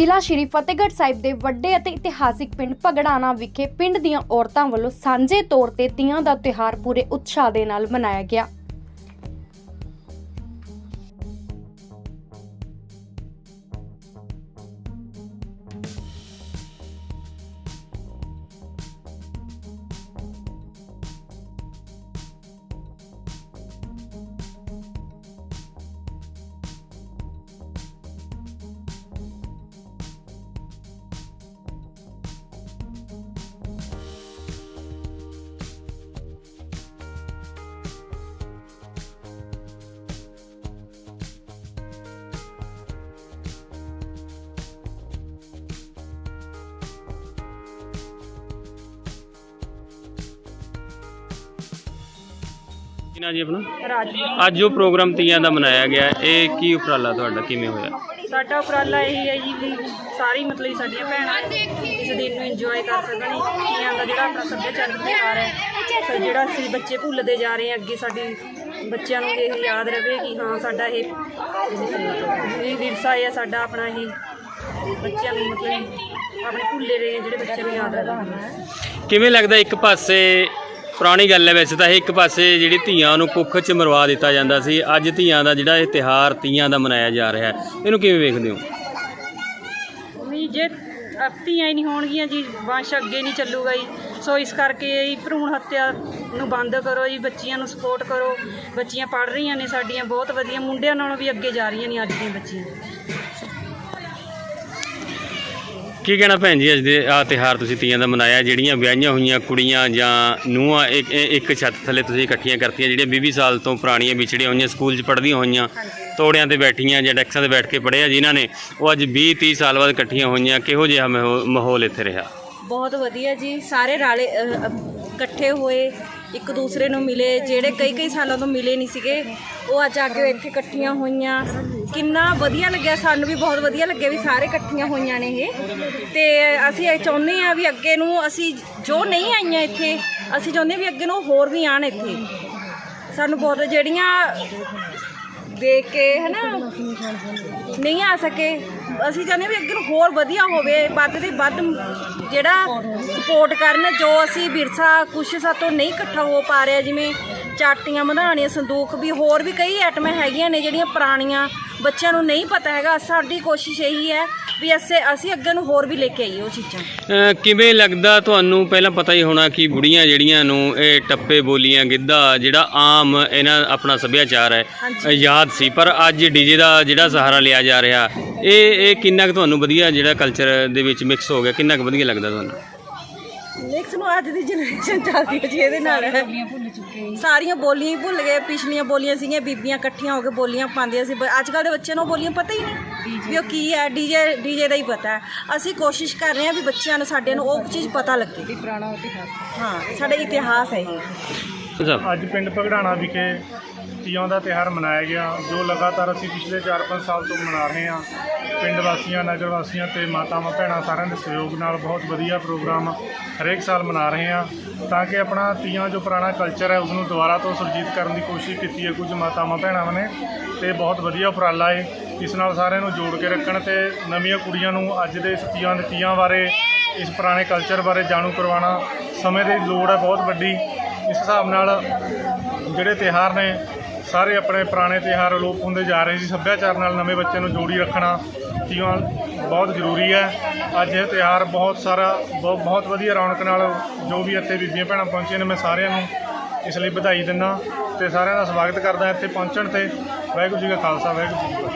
ਜ਼ਿਲ੍ਹਾ ਸ਼੍ਰੀ ਫਤਿਹਗੜ੍ਹ ਸਾਹਿਬ ਦੇ ਵੱਡੇ ਅਤੇ ਇਤਿਹਾਸਿਕ ਪਿੰਡ ਪਗੜਾਣਾ ਵਿਖੇ ਪਿੰਡ ਦੀਆਂ ਔਰਤਾਂ ਵੱਲੋਂ ਸਾਂਝੇ ਤੌਰ ਤੇ ਤੀਆਂ ਦਾ ਤਿਉਹਾਰ ਪੂਰੇ ਉਤਸ਼ਾਹ ਦੇ ਨਾਲ ਮਨਾਇਆ ਗਿਆ। ਨਾਂ ਜੀ ਆਪਣਾ? ਰਾਜੀ ਅੱਜ ਜੋ ਪ੍ਰੋਗਰਾਮ ਤੀਆਂ ਦਾ ਮਨਾਇਆ ਗਿਆ। ਇਹ ਕੀ ਉਪਰਾਲਾ ਤੁਹਾਡਾ? ਕਿਵੇਂ ਹੋਇਆ? ਸਾਡਾ ਉਪਰਾਲਾ ਇਹ ਹੈ ਜੀ ਵੀ ਸਾਰੀ ਮਤਲਬ ਸਾਡੀਆਂ ਭੈਣਾਂ ਇਸ ਦਿਨ ਨੂੰ ਇੰਜੋਏ ਕਰ ਸਕਣ। ਤੀਆਂ ਦਾ ਜਿਹੜਾ ਆਪਣਾ ਸੱਭਿਆਚਾਰਕ ਤਿਉਹਾਰ ਹੈ। ਤੇ ਜਿਹੜਾ ਅਸੀਂ ਬੱਚੇ ਭੁੱਲਦੇ ਜਾ ਰਹੇ ਹਾਂ ਅੱਗੇ ਸਾਡੀ ਬੱਚਿਆਂ ਨੂੰ ਇਹ ਯਾਦ ਰਵੇ ਕਿ ਹਾਂ ਸਾਡਾ ਇਹ ਇਹ ਵਿਰਸਾ ਹੈ ਸਾਡਾ ਆਪਣਾ ਇਹ ਬੱਚਿਆਂ ਨੂੰ ਮਤਲਬ ਆਪਣੇ ਭੁੱਲੇ ਰਹੇ ਜਿਹੜੇ ਬੱਚਿਆਂ ਨੂੰ ਯਾਦ ਰਵੇ ਕਿਵੇਂ ਲੱਗਦਾ ਇੱਕ ਪਾਸੇ ਪੁਰਾਣੀ ਗੱਲ ਹੈ ਵੈਸੇ ਤਾਂ ਇਹ ਇੱਕ ਪਾਸੇ ਜਿਹੜੀ ਧੀਆਂ ਨੂੰ ਕੁੱਖ 'ਚ ਮਰਵਾ ਦਿੱਤਾ ਜਾਂਦਾ ਸੀ, ਅੱਜ ਧੀਆਂ ਦਾ ਜਿਹੜਾ ਇਹ ਤਿਹਾਰ ਤੀਆਂ ਦਾ ਮਨਾਇਆ ਜਾ ਰਿਹਾ ਹੈ। ਇਹਨੂੰ ਕਿਵੇਂ ਵੇਖਦੇ ਹੋ? ਵੀ ਜੇ ਧੀਆਂ ਹੀ ਨਹੀਂ ਹੋਣਗੀਆਂ ਜੀ, ਵੰਸ਼ ਅੱਗੇ ਨਹੀਂ ਚੱਲੂਗਾ ਜੀ। ਸੋ ਇਸ ਕਰਕੇ ਇਹ ਭਰੂਣ ਹੱਤਿਆ ਨੂੰ ਬੰਦ ਕਰੋ ਜੀ, ਬੱਚੀਆਂ ਨੂੰ ਸਪੋਰਟ ਕਰੋ। ਬੱਚੀਆਂ ਪੜ੍ਹ ਰਹੀਆਂ ਨੇ ਸਾਡੀਆਂ, ਬਹੁਤ ਵਧੀਆ। ਮੁੰਡਿਆਂ ਨਾਲੋਂ ਵੀ ਅੱਗੇ ਜਾ ਰਹੀਆਂ ਨੇ ਅੱਜ ਦੀਆਂ ਬੱਚੀਆਂ। ਕੀ ਕਹਿਣਾ ਭੈਣ ਜੀ ਅੱਜ ਦੇ ਆ ਤਿਹਾਰ ਤੁਸੀਂ ਤੀਆਂ ਦਾ ਮਨਾਇਆ ਜਿਹੜੀਆਂ ਵਿਆਹੀਆਂ ਹੋਈਆਂ ਕੁੜੀਆਂ ਜਾਂ ਨੂੰਹਾਂ ਇੱਕ ਇਹ- ਇੱਕ ਛੱਤ ਥੱਲੇ ਤੁਸੀਂ ਇਕੱਠੀਆਂ ਕਰਤੀਆਂ ਜਿਹੜੀਆਂ 20 ਸਾਲ ਤੋਂ ਪੁਰਾਣੀਆਂ ਵਿਛੜੀਆਂ ਹੋਈਆਂ ਸਕੂਲ 'ਚ ਪੜ੍ਹਦੀਆਂ ਹੋਈਆਂ ਤੋੜਿਆਂ ਤੇ ਬੈਠੀਆਂ ਜਾਂ ਡੈਕਸਾਂ ਤੇ ਬੈਠ ਕੇ ਪੜ੍ਹਿਆ ਜਿਨ੍ਹਾਂ ਨੇ ਉਹ ਅੱਜ 20 30 ਸਾਲ ਬਾਅਦ ਇਕੱਠੀਆਂ ਹੋਈਆਂ ਕਿਹੋ ਜਿਹਾ ਮਾਹੌ- ਮਾਹੌਲ ਇੱਥੇ ਰਿਹਾ? ਬਹੁਤ ਵਧੀਆ ਜੀ ਸਾਰੇ ਰਾਲੇ ਅਹ, ਅਹ, ਇਕੱਠੇ ਹੋਏ ਇੱਕ ਦੂਸਰੇ ਨੂੰ ਮਿਲੇ, ਜਿਹੜੇ ਕਈ ਕਈ ਸਾਲਾਂ ਤੋਂ ਮਿਲੇ ਨਹੀਂ ਸੀਗੇ, ਉਹ ਅੱਜ ਆ ਕੇ ਇੱਥੇ ਇਕੱਠੀਆਂ ਹੋਈਆਂ। ਕਿੰਨਾ ਵਧੀਆ ਲੱਗਿਆ, ਸਾਨੂੰ ਵੀ ਬਹੁਤ ਵਧੀਆ ਲੱਗਿਆ ਵੀ ਸਾਰੇ ਇਕੱਠੀਆਂ ਹੋਈਆਂ ਨੇ ਇਹ। ਤੇ ਅਸੀਂ ਇਹ ਚਾਹੁੰਦੇ ਆ ਵੀ ਅੱਗੇ ਨੂੰ ਅਸੀਂ ਜੋ ਨਹੀਂ ਆਈਆਂ ਇੱਥੇ, ਅਸੀਂ ਚਾਹੁੰਦੇ ਹਾਂ ਵੀ ਅੱਗੇ ਨੂੰ ਹੋਰ ਵੀ ਆਣ ਇੱਥੇ। ਸਾਨੂੰ ਬਹੁਤ ਜਿਹੜੀਆਂ ਦੇਖ ਕੇ, ਹਨਾ, ਨਹੀਂ ਆ ਸਕੇ ਅਸੀਂ ਚਾਹੁੰਦੇ ਹਾਂ ਵੀ ਅੱਗੇ ਨੂੰ ਹੋਰ ਵਧੀਆ ਹੋਵੇ, ਵੱਧ ਤੇ ਵੱਧ ਜਿਹੜਾ ਸਪੋਰਟ ਕਰਨ, ਜੋ ਅਸੀਂ ਵਿਰਸਾ ਕੁਛ ਸਾਤੋਂ ਨਹੀਂ ਇਕੱਠਾ ਹੋ ਪਾ ਰਿਹਾ, ਜਿਵੇਂ ਚਾਟੀਆਂ ਮਧਾਣੀਆਂ ਸੰਦੂਕ ਵੀ ਹੋਰ ਵੀ ਕਈ ਆਈਟਮਾਂ ਹੈਗੀਆਂ ਨੇ ਜਿਹੜੀਆਂ ਪੁਰਾਣੀਆਂ ਬੱਚਿਆਂ ਨੂੰ ਨਹੀਂ ਪਤਾ ਹੈਗਾ। ਸਾਡੀ ਕੋਸ਼ਿਸ਼ ਇਹੀ ਹੈ ਵੀ ਅਸੀਂ ਅਸੀਂ ਅੱਗੇ ਨੂੰ ਹੋਰ ਵੀ ਲੈ ਕੇ ਆਈਏ ਉਹ ਚੀਜ਼ਾਂ। ਕਿਵੇਂ ਲੱਗਦਾ ਤੁਹਾਨੂੰ? ਪਹਿਲਾਂ ਪਤਾ ਹੀ ਹੋਣਾ ਕਿ ਬੁੜੀਆਂ ਜਿਹੜੀਆਂ ਨੂੰ ਇਹ ਟੱਪੇ ਬੋਲੀਆਂ ਗਿੱਧਾ ਜਿਹੜਾ ਆਮ ਇਹਨਾਂ ਆਪਣਾ ਸੱਭਿਆਚਾਰ ਹੈ ਯਾਦ ਸੀ। ਪਰ ਅੱਜ ਡੀਜੇ ਦਾ ਜਿਹੜਾ ਸਹਾਰਾ ਲਿਆ ਜਾ ਰਿਹਾ ਇਹ ਇਹ ਕਿੰਨਾ ਕੁ ਤੁਹਾਨੂੰ ਵਧੀਆ ਜਿਹੜਾ ਕਲਚਰ ਦੇ ਵਿੱਚ ਮਿਕਸ ਹੋ ਗਿਆ? ਕਿੰਨਾ ਕੁ ਵਧੀਆ ਲੱਗਦਾ ਤੁਹਾਨੂੰ? ਨੈਕਸਟ ਨੂੰ ਅੱਜ ਦੀ ਜਨਰੇਸ਼ਨ ਚੱਲਦੀ ਹੈ ਜੀ ਇਹਦੇ ਨਾਲ। ਸਾਰੀਆਂ ਬੋਲੀਆਂ ਹੀ। ਭੁੱਲ ਗਏ ਪਿਛਲੀਆਂ ਬੋਲੀਆਂ ਸੀਗੀਆਂ ਬੀਬੀਆਂ ਇਕੱਠੀਆਂ ਹੋ ਕੇ ਬੋਲੀਆਂ ਪਾਉਂਦੀਆਂ ਸੀ ਅੱਜ ਕੱਲ ਦੇ ਬੱਚਿਆਂ ਨੂੰ ਉਹ ਬੋਲੀਆਂ ਪਤਾ ਹੀ ਨਹੀਂ ਵੀ ਉਹ ਕੀ ਹੈ ਡੀਜੇ ਡੀਜੇ ਦਾ ਹੀ ਪਤਾ ਹੈ। ਅਸੀਂ ਕੋਸ਼ਿਸ਼ ਕਰ ਰਹੇ ਹਾਂ ਵੀ ਬੱਚਿਆਂ ਨੂੰ ਸਾਡੇ ਨੂੰ ਉਹ ਚੀਜ਼ ਪਤਾ ਲੱਗੇ। ਪੁਰਾਣਾ ਇਤਿਹਾਸ। ਹਾਂ ਸਾਡਾ ਇਤਿਹਾਸ ਹੈ ਇਹ। ਅੱਜ ਪਿੰਡ ਭਗੜਾਣਾ ਵਿਖੇ ਤੀਆਂ ਦਾ ਤਿਉਹਾਰ ਮਨਾਇਆ ਗਿਆ। ਜੋ ਲਗਾਤਾਰ ਅਸੀਂ ਪਿਛਲੇ 4-5 ਸਾਲ ਤੋਂ ਮਨਾ ਰਹੇ ਹਾਂ, ਪਿੰਡ ਵਾਸੀਆਂ, ਨਗਰ ਵਾਸੀਆਂ ਤੇ ਮਾਤਾਵਾਂ, ਭੈਣਾਂ ਸਾਰਿਆਂ ਦੇ ਸਹਿਯੋਗ ਨਾਲ ਬਹੁਤ ਵਧੀਆ ਪ੍ਰੋਗਰਾਮ ਹਰੇਕ ਸਾਲ ਮਨਾ ਰਹੇ ਹਾਂ। ਤਾਂ ਕਿ ਆਪਣਾ ਤੀਆਂ ਜੋ ਪੁਰਾਣਾ ਕਲਚਰ ਹੈ ਉਸ ਨੂੰ ਦੁਬਾਰਾ ਤੋਂ ਸੁਰਜੀਤ ਕਰਨ ਦੀ ਕੋਸ਼ਿਸ਼ ਕੀਤੀ ਹੈ ਕੁਝ ਮਾਤਾਵਾਂ, ਭੈਣਾਂ ਨੇ ਤੇ ਬਹੁਤ ਵਧੀਆ ਉਪਰਾਲਾ ਹੈ ਇਸ ਨਾਲ ਸਾਰਿਆਂ ਨੂੰ ਜੋੜ ਕੇ ਰੱਖਣ ਤੇ ਨਵੀਆਂ ਕੁੜੀਆਂ ਨੂੰ ਅੱਜ ਦੇ ਇਸ ਤੀਆਂ ਦੇ ਤੀਆਂ ਬਾਰੇ, ਇਸ ਪੁਰਾਣੇ ਕਲਚਰ ਬਾਰੇ ਜਾਣੂ ਕਰਵਾਉਣਾ ਸਮੇਂ ਦੀ ਲੋੜ ਹੈ ਬਹੁਤ ਵੱਡੀ। ਇਸ ਹਿਸਾਬ ਨਾਲ ਜਿਹੜੇ ਤਿਉਹਾਰ ਨੇ ਸਾਰੇ ਆਪਣੇ ਪੁਰਾਣੇ ਤਿਉਹਾਰ ਅਲੋਪ ਹੁੰਦੇ ਜਾ ਰਹੇ ਸੀ। ਸੱਭਿਆਚਾਰ ਨਾਲ ਨਵੇਂ ਬੱਚੇ ਨੂੰ ਜੋੜੀ ਰੱਖਣਾ ਤੀਆਂ ਬਹੁਤ ਜ਼ਰੂਰੀ ਹੈ। ਅੱਜ ਇਹ ਤਿਉਹਾਰ ਬਹੁਤ ਸਾਰਾ, ਬਹੁ- ਬਹੁਤ ਵਧੀਆ ਰੌਣਕ ਨਾਲ ਜੋ ਵੀ ਇੱਥੇ ਬੀਬੀਆਂ ਭੈਣਾਂ ਪਹੁੰਚੀਆਂ ਨੇ, ਮੈਂ ਸਾਰਿਆਂ ਨੂੰ ਇਸ ਲਈ ਵਧਾਈ ਦਿੰਦਾ ਤੇ ਸਾਰਿਆਂ ਦਾ ਸਵਾਗਤ ਕਰਦਾ ਇੱਥੇ ਪਹੁੰਚਣ ਤੇ। ਵਾਹਿਗੁਰੂ ਜੀ ਕਾ ਖਾਲਸਾ, ਵਾਹਿਗੁਰੂ ਜੀ